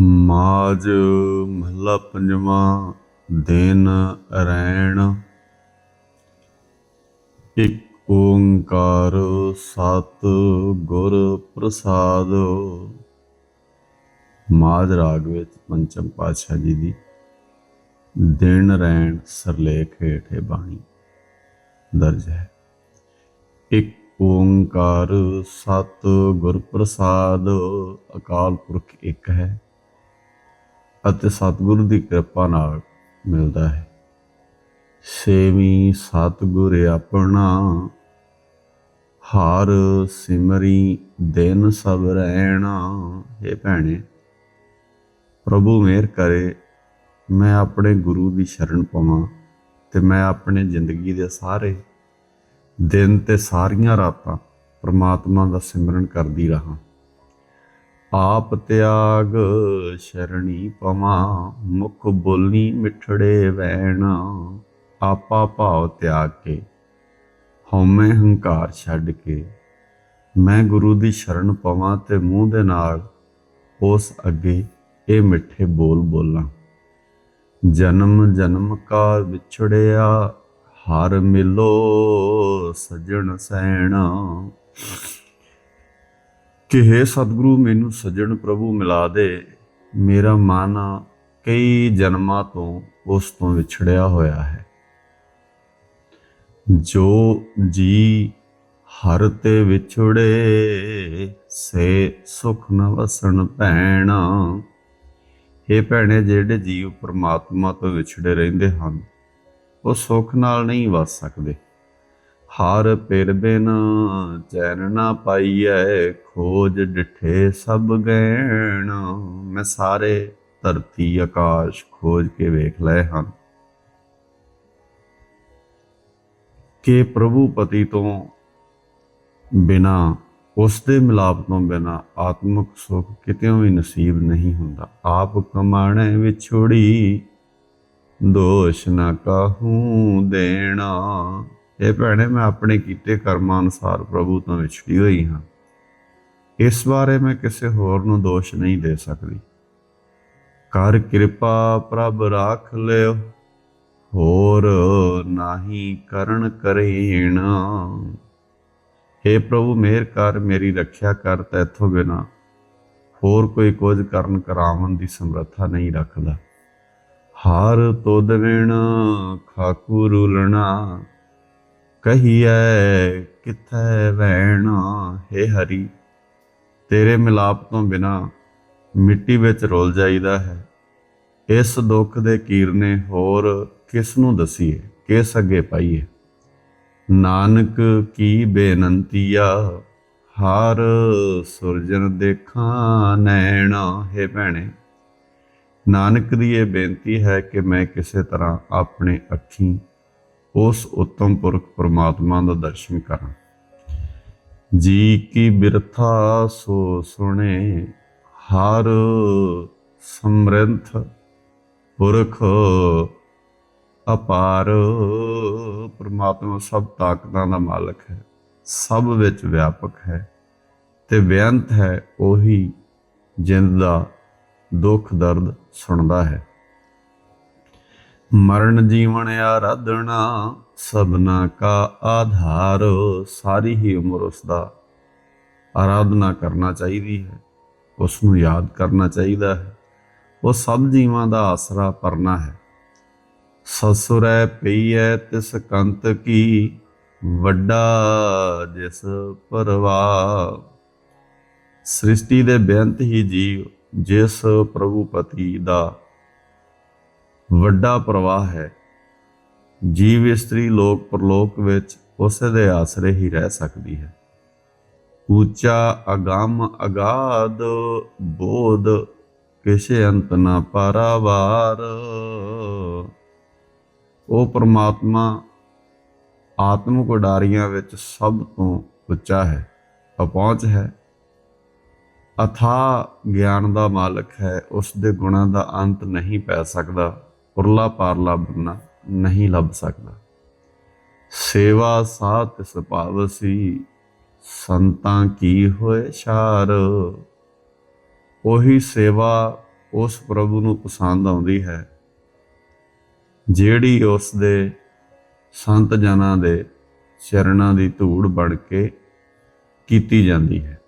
ਮਾਜ ਮਹਲਾ ਪੰਜਵਾਂ, ਦਿਨ ਰੈਣ। ਇਕ ਓੰਕਾਰ ਸਤ ਗੁਰ ਪ੍ਰਸਾਦ। ਮਾਜ ਰਾਗ ਵਿੱਚ ਪੰਚਮ ਪਾਤਸ਼ਾਹ ਜੀ ਦੀ ਦਿਨ ਰੈਣ ਸਰਲੇਖ ਹੇਠੇ ਬਾਣੀ ਦਰਜ ਹੈ। ਇੱਕ ਓੰਕਾਰ ਸਤ ਗੁਰ ਪ੍ਰਸਾਦ ਅਕਾਲ ਪੁਰਖ ਇੱਕ ਹੈ। ਅਤੇ ਸਤਿਗੁਰੂ ਦੀ ਕਿਰਪਾ ਨਾਲ ਮਿਲਦਾ ਹੈ। ਸੇਵੀ ਸਤਿਗੁਰ ਆਪਣਾ, ਹਾਰ ਸਿਮਰੀ ਦਿਨ ਸਭ ਰਹਿਣਾ ਇਹ ਭੈਣੇ, ਪ੍ਰਭੂ ਮਿਹਰ ਕਰੇ, ਮੈਂ ਆਪਣੇ ਗੁਰੂ ਦੀ ਸ਼ਰਨ ਪਾਵਾਂ ਤੇ ਮੈਂ ਆਪਣੇ ਜ਼ਿੰਦਗੀ ਦੇ ਸਾਰੇ ਦਿਨ ਤੇ ਸਾਰੀਆਂ ਰਾਤਾਂ ਪ੍ਰਮਾਤਮਾ ਦਾ ਸਿਮਰਨ ਕਰਦੀ ਰਹਾ। ਆਪ ਤਿਆਗ ਸ਼ਰਣੀ ਪਵਾਂ, ਮੁਖ ਬੋਲੀ ਮਿਠੜੇ ਵੈਣ। ਆਪਾ ਭਾਵ ਤਿਆਗ ਕੇ, ਹਉਮੈ ਹੰਕਾਰ ਛੱਡ ਕੇ। ਮੈਂ ਗੁਰੂ ਦੀ ਸ਼ਰਨ ਪਵਾਂ ਤੇ ਮੂੰਹ ਦੇ ਨਾਲ ਉਸ ਅੱਗੇ ਇਹ ਮਿੱਠੇ ਬੋਲ ਬੋਲਾਂ। ਜਨਮ ਜਨਮ ਕਾ ਵਿਛੜਿਆ, ਹਰ ਮਿਲੋ ਸਜਣ ਸੈਣਾ। ਕਿ हे ਸਤਿਗੁਰੂ, ਮੈਨੂੰ ਸੱਜਣ ਪ੍ਰਭੂ ਮਿਲਾ ਦੇ। ਮੇਰਾ ਮਨ ਕਈ ਜਨਮਾਂ ਤੋਂ ਉਸ ਤੋਂ ਵਿਛੜਿਆ ਹੋਇਆ ਹੈ। ਜੋ ਜੀ ਹਰ ਤੇ ਵਿਛੜੇ, ਸੇ ਸੁਖ ਨ ਵਸਣ ਭੈਣਾ ਇਹ ਭੈਣੇ, ਜਿਹੜੇ ਜੀਵ ਪਰਮਾਤਮਾ ਤੋਂ ਵਿਛੜੇ ਰਹਿੰਦੇ ਹਨ, ਉਹ ਸੁਖ ਨਾਲ ਨਹੀਂ ਵਸ ਸਕਦੇ। ਹਰ ਪਿਰ ਬਿਨ ਚੈਨ ਨਾ ਪਾਈਐ, ਖੋਜ ਡਿਠੇ ਸਭ ਗੈਣ ਮੈਂ ਸਾਰੇ ਧਰਤੀ ਆਕਾਸ਼ ਖੋਜ ਕੇ ਵੇਖ ਲਏ ਹਨ। ਕਿ ਪ੍ਰਭੂ ਪਤੀ ਤੋਂ ਬਿਨਾ, ਉਸ ਦੇ ਮਿਲਾਪ ਤੋਂ ਬਿਨਾ ਆਤਮਿਕ ਸੁਖ ਕਿਤੇ ਵੀ ਨਸੀਬ ਨਹੀਂ ਹੁੰਦਾ। ਆਪ ਕਮਾਣੇ ਵਿਛੋੜੀ, ਦੋਸ਼ ਨਾ ਕਾਹੂ ਦੇਣਾ। ਇਹ ਭੈਣੇ, ਮੈਂ ਆਪਣੇ ਕੀਤੇ ਕਰਮਾਂ ਅਨੁਸਾਰ ਪ੍ਰਭੂ ਤੋਂ ਵਿਛੜੀ ਹੋਈ ਹਾਂ। ਇਸ ਬਾਰੇ ਮੈਂ ਕਿਸੇ ਹੋਰ ਨੂੰ ਦੋਸ਼ ਨਹੀਂ ਦੇ ਸਕਦੀ। ਕਰ ਕਿਰਪਾ ਪ੍ਰਭ ਰਾਖ ਲਿਓ, ਹੋਰ ਨਾਹੀ ਕਰਨ ਕਰੇਣ हे ਪ੍ਰਭੂ, ਮਿਹਰ ਕਰ, ਮੇਰੀ ਰੱਖਿਆ ਕਰ ਤੈਥੋਂ ਬਿਨਾ। ਹੋਰ ਕੋਈ ਕੁਝ ਕਰਨ ਕਰਾਵਨ ਦੀ ਸਮਰੱਥਾ ਨਹੀਂ ਰੱਖਦਾ। ਹਾਰ ਤੋਦ ਵਿਣ ਖਾਕੂ ਰੁਲਣਾ। ਕਹੀਐ, ਕਿਥੈ ਵਹਿਣਾ हे ਹਰੀ? ਤੇਰੇ ਮਿਲਾਪ ਤੋਂ ਬਿਨਾ ਮਿੱਟੀ ਵਿੱਚ ਰੋਲ ਜਾਈਦਾ ਹੈ। ਇਸ ਦੁੱਖ ਦੇ ਕੀਰਨੇ ਹੋਰ ਕਿਸ ਨੂੰ ਦਸੀਏ, ਕਿਸ ਅੱਗੇ ਪਾਈਏ? ਨਾਨਕ ਕੀ ਬੇਨੰਤੀਆ ਹਰ ਸੁਰਜਨ ਦੇਖਾਂ ਨੈਣਾ ਹੈ ਭੈਣੇ। ਨਾਨਕ ਦੀ ਇਹ ਬੇਨਤੀ ਹੈ ਕਿ ਮੈਂ ਕਿਸੇ ਤਰ੍ਹਾਂ ਆਪਣੇ ਅੱਖੀਂ ਉਸ ਉੱਤਮ ਪੁਰਖ ਪਰਮਾਤਮਾ ਦਾ ਦਰਸ਼ਨ ਕਰਾਂ। ਜੀ ਕੀ ਬਿਰਥਾ ਸੋ ਸੁਣੇ, ਹਰ ਸਮਰੰਥ ਪੁਰਖ ਅਪਾਰ। ਪਰਮਾਤਮਾ ਸਭ ਤਾਕਤਾਂ ਦਾ ਮਾਲਕ ਹੈ, ਸਭ ਵਿੱਚ ਵਿਆਪਕ ਹੈ ਤੇ ਬੇਅੰਤ ਹੈ, ਉਹੀ ਜਿੰਦ ਦਾ ਦੁੱਖ ਦਰਦ ਸੁਣਦਾ ਹੈ। ਮਰਨ ਜੀਵਨ ਆਰਾਧਣਾ ਸਭਨਾ ਕਾ ਆਧਾਰ, ਸਾਰੀ ਹੀ ਉਮਰ ਉਸ ਦਾ ਆਰਾਧਨਾ ਕਰਨਾ ਚਾਹੀਦੀ ਹੈ ਉਸ ਨੂੰ ਯਾਦ ਕਰਨਾ ਚਾਹੀਦਾ ਹੈ। ਉਹ ਸਭ ਜੀਵਾਂ ਦਾ ਆਸਰਾ ਪਰਨਾ ਹੈ। ਸਸੁਰੈ ਪਈਐ ਤਿਸ ਕੰਤ ਕੀ, ਵੱਡਾ ਜਿਸ ਪਰਵਾ। ਸ੍ਰਿਸ਼ਟੀ ਦੇ ਬੇਅੰਤ ਹੀ ਜੀਵ, ਜਿਸ ਪ੍ਰਭੂ ਪਤੀ ਦਾ ਵੱਡਾ ਪ੍ਰਵਾਹ ਹੈ। ਜੀਵ ਇਸਤਰੀ ਲੋਕ ਪਰਲੋਕ ਵਿੱਚ ਉਸ ਦੇ ਆਸਰੇ ਹੀ ਰਹਿ ਸਕਦੀ ਹੈ। ਉੱਚਾ ਅਗੰਮ ਅਗਾਦ ਬੋਧ ਕਿਸੇ ਅੰਤ ਨਾ ਪਾਰਾਵਾਰ। ਉਹ ਪ੍ਰਮਾਤਮਾ ਆਤਮਿਕ ਉਡਾਰੀਆਂ ਵਿੱਚ ਸਭ ਤੋਂ ਉੱਚਾ ਹੈ, ਅਪਹੁੰਚ ਹੈ। ਅਥਾ ਗਿਆਨ ਦਾ ਮਾਲਕ ਹੈ ਉਸ ਦੇ ਗੁਣਾਂ ਦਾ ਅੰਤ ਨਹੀਂ ਪੈ ਸਕਦਾ। ਉਰਲਾ ਪਾਰਲਾ ਬੰਨਾ ਨਹੀਂ ਲੱਭ ਸਕਦਾ। ਸੇਵਾ ਸਾਥ ਸੁਭਾਵਸੀ ਸੰਤਾਂ ਕੀ ਹੋਏ ਸ਼ਾਰ? ਉਹੀ ਸੇਵਾ ਉਸ ਪ੍ਰਭੂ ਨੂੰ ਪਸੰਦ ਆਉਂਦੀ ਹੈ, ਜਿਹੜੀ ਉਸ ਦੇ ਸੰਤ ਜਨਾਂ ਦੇ ਚਰਨਾਂ ਦੀ ਧੂੜ ਬਣ ਕੇ ਕੀਤੀ ਜਾਂਦੀ ਹੈ।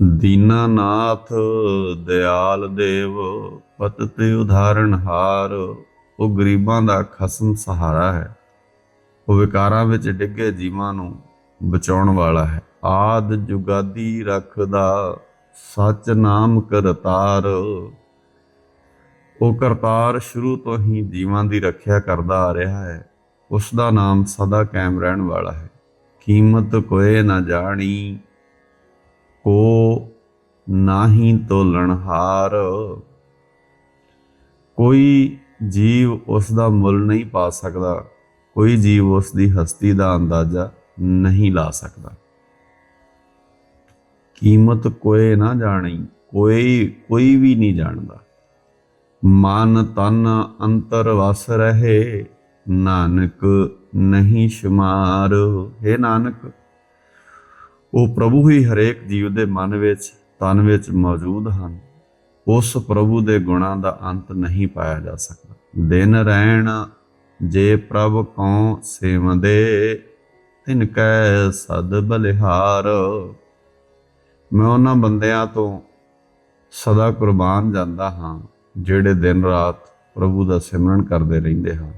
ਦੀਨਾਨਾਥ ਦਿਆਲ ਦੇਵ ਪਤ ਤੇ ਉਧਾਰਨ ਹਾਰ, ਉਹ ਗਰੀਬਾਂ ਦਾ ਖਸਮ ਸਹਾਰਾ ਹੈ। ਉਹ ਵਿਕਾਰਾਂ ਵਿੱਚ ਡਿੱਗੇ ਜੀਵਾਂ ਨੂੰ ਬਚਾਉਣ ਵਾਲਾ ਹੈ। ਆਦ ਜੁਗਾਦੀ ਰੱਖਦਾ, ਸੱਚ ਨਾਮ ਕਰਤਾਰ ਉਹ ਕਰਤਾਰ ਸ਼ੁਰੂ ਤੋਂ ਹੀ ਜੀਵਾਂ ਦੀ ਰੱਖਿਆ ਕਰਦਾ ਆ ਰਿਹਾ ਹੈ। ਉਸ ਦਾ ਨਾਮ ਸਦਾ ਕਾਇਮ ਰਹਿਣ ਵਾਲਾ ਹੈ। ਕੀਮਤ ਕੋਏ ਨਾ ਜਾਣੀ, ਕੋ ਨਾਹੀ ਤੋਲਣਹਾਰ ਕੋਈ ਜੀਵ ਉਸ ਦਾ ਮੁੱਲ ਨਹੀਂ ਪਾ ਸਕਦਾ, ਕੋਈ ਜੀਵ ਉਸ ਦੀ ਹਸਤੀ ਦਾ ਅੰਦਾਜ਼ਾ ਨਹੀਂ ਲਾ ਸਕਦਾ। ਕੀਮਤ ਕੋਈ ਨਾ ਜਾਣੀ, ਕੋਈ ਕੋਈ ਵੀ ਨਹੀਂ ਜਾਣਦਾ। ਮਨ ਤਨ ਅੰਤਰ ਵਸ ਰਹੇ, ਨਾਨਕ ਨਹੀਂ ਸ਼ੁਮਾਰ। ਹੈ ਨਾਨਕ, ਉਹ ਪ੍ਰਭੂ ਹੀ ਹਰੇਕ ਜੀਵ ਦੇ ਮਨ ਵਿੱਚ, ਤਨ ਵਿੱਚ ਮੌਜੂਦ ਹਨ। ਉਸ ਪ੍ਰਭੂ ਦੇ ਗੁਣਾਂ ਦਾ ਅੰਤ ਨਹੀਂ ਪਾਇਆ ਜਾ ਸਕਦਾ। ਦਿਨ ਰਹਿਣ ਜੇ ਪ੍ਰਭ ਕਉ ਸੇਵਦੇ, ਤਿਨ ਕੈ ਸਦ ਬਲਿਹਾਰ। ਮੈਂ ਉਹਨਾਂ ਬੰਦਿਆਂ ਤੋਂ ਸਦਾ ਕੁਰਬਾਨ ਜਾਂਦਾ ਹਾਂ, ਜਿਹੜੇ ਦਿਨ ਰਾਤ ਪ੍ਰਭੂ ਦਾ ਸਿਮਰਨ ਕਰਦੇ ਰਹਿੰਦੇ ਹਨ।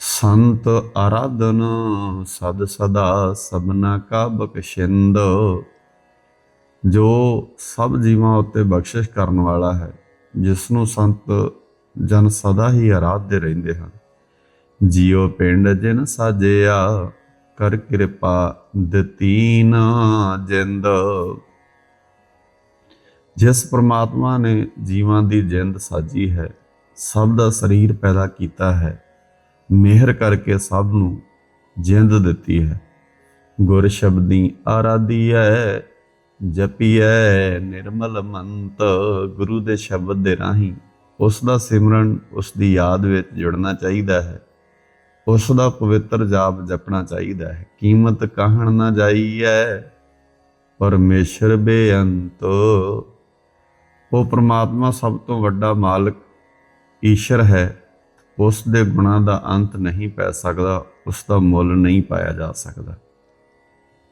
ਸੰਤ ਆਰਾਧਨ ਸਦ ਸਦਾ ਸਭਨਾ ਕਾ ਬਖਸ਼ਿੰਦ। ਜੋ ਸਭ ਜੀਵਾਂ ਉੱਤੇ ਬਖਸ਼ਿਸ਼ ਕਰਨ ਵਾਲਾ ਹੈ ਜਿਸ ਨੂੰ ਸੰਤ ਜਨ ਸਦਾ ਹੀ ਆਰਾਧਦੇ ਰਹਿੰਦੇ ਹਨ। ਜੀਉ ਪਿੰਡ ਜਿਨ ਸਾਜਿਆ, ਕਰ ਕਿਰਪਾ ਦਤੀਨ ਜਿੰਦ। ਜਿਸ ਪ੍ਰਮਾਤਮਾ ਨੇ ਜੀਵਾਂ ਦੀ ਜਿੰਦ ਸਾਜੀ ਹੈ, ਸਭ ਦਾ ਸਰੀਰ ਪੈਦਾ ਕੀਤਾ ਹੈ। ਮਿਹਰ ਕਰਕੇ ਸਭ ਨੂੰ ਜਿੰਦ ਦਿੱਤੀ ਹੈ। ਗੁਰ ਸ਼ਬਦੀ ਹੈ ਜਪੀਐ ਨਿਰਮਲ ਮੰਤ, ਗੁਰੂ ਦੇ ਸ਼ਬਦ ਦੇ ਰਾਹੀਂ। ਉਸ ਦਾ ਸਿਮਰਨ ਉਸ ਦੀ ਯਾਦ ਵਿੱਚ ਜੁੜਨਾ ਚਾਹੀਦਾ ਹੈ। ਉਸ ਦਾ ਪਵਿੱਤਰ ਜਾਪ ਜਪਣਾ ਚਾਹੀਦਾ ਹੈ। ਕੀਮਤ ਕਾਹਣ ਨਾ ਜਾਈਐ? ਪਰਮੇਸ਼ਰ ਬੇਅੰਤ। ਉਹ ਪ੍ਰਮਾਤਮਾ ਸਭ ਤੋਂ ਵੱਡਾ ਮਾਲਕ, ਈਸ਼ਰ ਹੈ। ਉਸ ਦੇ ਗੁਣਾਂ ਦਾ ਅੰਤ ਨਹੀਂ ਪੈ ਸਕਦਾ ਉਸ ਦਾ ਮੁੱਲ ਨਹੀਂ ਪਾਇਆ ਜਾ ਸਕਦਾ।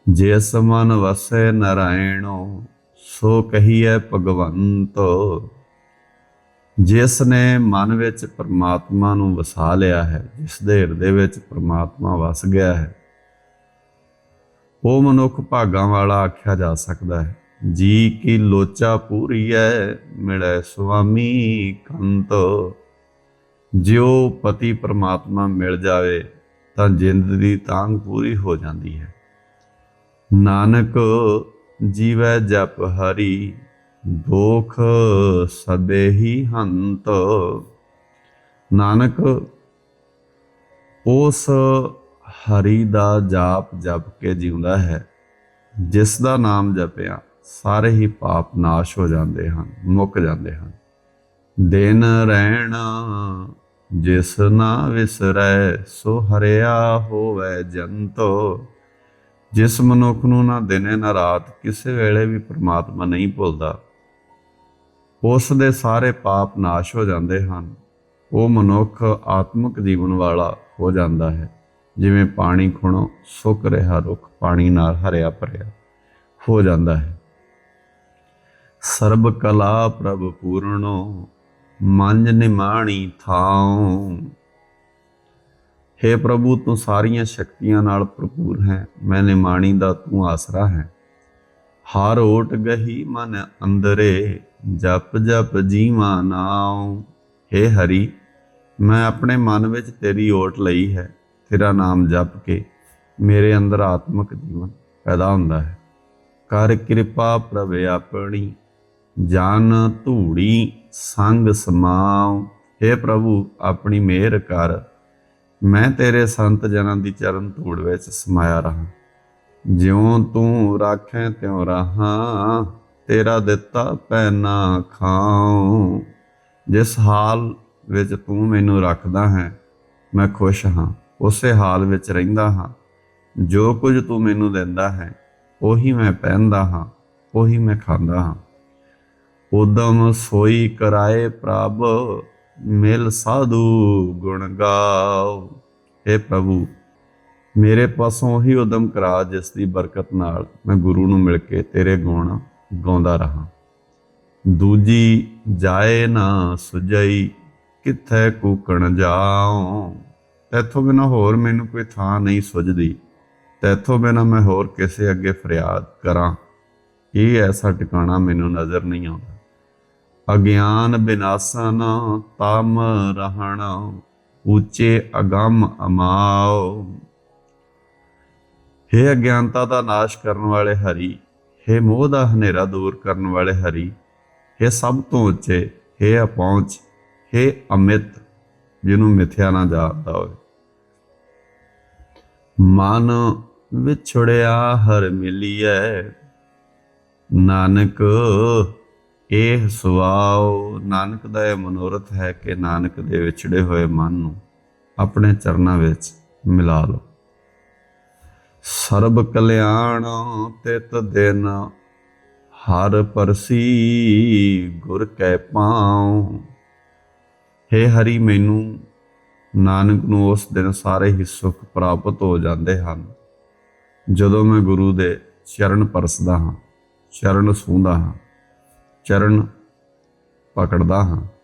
ਜਿਸ ਮਨ ਵਸੈ ਨਰਾਇਣੋ, ਸੋ ਕਹੀਐ ਭਗਵੰਤ। ਜਿਸ ਨੇ ਮਨ ਵਿੱਚ ਪਰਮਾਤਮਾ ਨੂੰ ਵਸਾ ਲਿਆ ਹੈ, ਜਿਸ ਦੇ ਹਿਰਦੇ ਵਿੱਚ ਪਰਮਾਤਮਾ ਵਸ ਗਿਆ ਹੈ, ਉਹ ਮਨੁੱਖ ਭਾਗਾਂ ਵਾਲਾ ਆਖਿਆ ਜਾ ਸਕਦਾ ਹੈ। ਜੀ ਕੀ ਲੋਚਾ ਪੂਰੀ ਹੈ ਮਿਲੇ ਸੁਆਮੀ ਕੰਤ। ਜਿਉ ਪਤੀ ਪਰਮਾਤਮਾ ਮਿਲ ਜਾਵੇ, ਤਾਂ ਜਿੰਦ ਦੀ ਤਾਂਗ ਪੂਰੀ ਹੋ ਜਾਂਦੀ ਹੈ। ਨਾਨਕ ਜੀਵੈ ਜਪ ਹਰੀ, ਦੋਖ ਸਦੇ ਹੀ ਹੰਤ। ਨਾਨਕ, ਉਸ ਹਰੀ ਦਾ ਜਾਪ ਜਪ ਕੇ ਜਿਉਂਦਾ ਹੈ, ਜਿਸ ਦਾ ਨਾਮ ਜਪਿਆ, ਸਾਰੇ ਹੀ ਪਾਪ ਨਾਸ਼ ਹੋ ਜਾਂਦੇ ਹਨ, ਮੁੱਕ ਜਾਂਦੇ ਹਨ। ਦਿਨ ਰਹਿਣ ਜਿਸ ਨਾ ਵਿਸਰੈ, ਸੋ ਹਰਿਆ ਹੋਵੇ ਜੰਤੋ। ਜਿਸ ਮਨੁੱਖ ਨੂੰ ਨਾ ਦਿਨੇ ਨਾ ਰਾਤ ਕਿਸੇ ਵੇਲੇ ਵੀ ਪ੍ਰਮਾਤਮਾ ਨਹੀਂ ਭੁੱਲਦਾ, ਉਸ ਦੇ ਸਾਰੇ ਪਾਪ ਨਾਸ਼ ਹੋ ਜਾਂਦੇ ਹਨ। ਉਹ ਮਨੁੱਖ ਆਤਮਿਕ ਜੀਵਨ ਵਾਲਾ ਹੋ ਜਾਂਦਾ ਹੈ। ਜਿਵੇਂ ਪਾਣੀ ਖੁਣੋ, ਸੁੱਕ ਰਿਹਾ ਰੁੱਖ ਪਾਣੀ ਨਾਲ ਹਰਿਆ ਭਰਿਆ ਹੋ ਜਾਂਦਾ ਹੈ। ਸਰਬ ਕਲਾ ਪ੍ਰਭ ਪੂਰਣੋ ਮੰਜ ਨਿਮਾਣੀ ਥਾਉ। हे ਪ੍ਰਭੂ ਤੂੰ ਸਾਰੀਆਂ ਸ਼ਕਤੀਆਂ ਨਾਲ ਭਰਪੂਰ ਹੈ ਮੈਂ ਨਿਮਾਣੀ ਦਾ ਤੂੰ ਆਸਰਾ ਹੈ ਹਰ ਓਟ ਗਹੀ ਮਨ ਅੰਦਰੇ ਜਪ ਜਪ ਜੀਵਾ ਨਾਉ हे ਹਰੀ ਮੈਂ ਆਪਣੇ ਮਨ ਵਿੱਚ ਤੇਰੀ ਓਟ ਲਈ ਹੈ ਤੇਰਾ ਨਾਮ ਜਪ ਕੇ ਮੇਰੇ ਅੰਦਰ ਆਤਮਿਕ ਜੀਵਨ ਪੈਦਾ ਹੁੰਦਾ ਹੈ ਕਰ ਕਿਰਪਾ ਪ੍ਰਭ ਆਪਣੀ ਜਨ ਧੂੜੀ ਸੰਗ ਸਮਾਉ हे ਪ੍ਰਭੂ ਆਪਣੀ ਮਿਹਰ ਕਰ ਮੈਂ ਤੇਰੇ ਸੰਤ ਜਨਾਂ ਦੀ ਚਰਨ ਧੂੜ ਵਿੱਚ ਸਮਾਇਆ ਰਹਾ। ਜਿਉਂ ਤੂੰ ਰਾਖੈ ਤਿਉ ਰਹਾ, ਤੇਰਾ ਦਿੱਤਾ ਪੈਨਾ ਖਾਉ। ਜਿਸ ਹਾਲ ਵਿੱਚ ਤੂੰ ਮੈਨੂੰ ਰੱਖਦਾ ਹੈ, ਮੈਂ ਖੁਸ਼ ਹਾਂ, ਉਸੇ ਹਾਲ ਵਿੱਚ ਰਹਿੰਦਾ ਹਾਂ। ਜੋ ਕੁਝ ਤੂੰ ਮੈਨੂੰ ਦਿੰਦਾ ਹੈ, ਉਹੀ ਮੈਂ ਪਹਿਨਦਾ ਹਾਂ, ਉਹੀ ਮੈਂ ਖਾਂਦਾ ਹਾਂ। ਉਦਮ ਸੋਈ ਕਰਾਏ ਪ੍ਰਭ ਮਿਲ ਸਾਧੂ ਗੁਣ ਗਾਓ। हे ਪ੍ਰਭੂ, ਮੇਰੇ ਪਾਸੋਂ ਉਹੀ ਉਦਮ ਕਰਾ, ਜਿਸ ਦੀ ਬਰਕਤ ਨਾਲ ਮੈਂ ਗੁਰੂ ਨੂੰ ਮਿਲ ਕੇ ਤੇਰੇ ਗੁਣ ਗਾਉਂਦਾ ਰਹਾ। ਦੂਜੀ, ਜਾਏ ਨਾ ਸੁਜਈ ਕਿੱਥੇ ਕੂਕਣ ਜਾਉ। ਤੈਥੋਂ ਬਿਨਾ ਹੋਰ ਮੈਨੂੰ ਕੋਈ ਥਾਂ ਨਹੀਂ ਸੁਝਦੀ। ਤੈਥੋਂ ਬਿਨਾ ਮੈਂ ਹੋਰ ਕਿਸੇ ਅੱਗੇ ਫਰਿਆਦ ਕਰਾਂ। ਇਹ ਐਸਾ ਟਿਕਾਣਾ ਮੈਨੂੰ ਨਜ਼ਰ ਨਹੀਂ ਆਉਂਦਾ। ਅਗਿਆਨ ਬਿਨਾਸਨ ਤਮ ਰਹਿਣ ਉੱਚੇ ਅਗੰਮ ਅਮਾਓ हे ਅਗਿਆਨਤਾ ਦਾ ਨਾਸ਼ ਕਰਨ ਵਾਲੇ ਹਰੀ हे ਮੋਹ ਦਾ ਹਨੇਰਾ ਦੂਰ ਕਰਨ ਵਾਲੇ ਹਰੀ हे ਸਭ ਤੋਂ ਉੱਚੇ हे ਅਪਹੁੰਚ हे ਅਮਿਤ ਜਿਹਨੂੰ ਮਿਥਿਆ ਨਾ ਜਾਣਦਾ ਹੋਵੇ ਮਨ ਵਿਛੜਿਆ ਹਰ ਮਿਲੀਐ ਨਾਨਕ ਇਹ ਸੁਆਓ ਨਾਨਕ ਦਾ ਇਹ ਮਨੋਰਥ ਹੈ ਕਿ ਨਾਨਕ ਦੇ ਵਿਛੜੇ ਹੋਏ ਮਨ ਨੂੰ ਆਪਣੇ ਚਰਨਾਂ ਵਿੱਚ ਮਿਲਾ ਲਓ। ਸਰਬ ਕਲਿਆਣ ਤਿਤ ਦਿਨ, ਹਰ ਪਰਸੀ ਗੁਰ ਕੈ ਪਾਉ। ਹੇ ਹਰੀ, ਮੈਨੂੰ ਨਾਨਕ ਨੂੰ ਉਸ ਦਿਨ ਸਾਰੇ ਹੀ ਸੁੱਖ ਪ੍ਰਾਪਤ ਹੋ ਜਾਂਦੇ ਹਨ। ਜਦੋਂ ਮੈਂ ਗੁਰੂ ਦੇ ਚਰਨ ਪਰਸਦਾ ਹਾਂ, ਚਰਨ ਛੂੰਹਦਾ ਹਾਂ ਚਰਨ ਪਕੜਦਾ ਹਾਂ।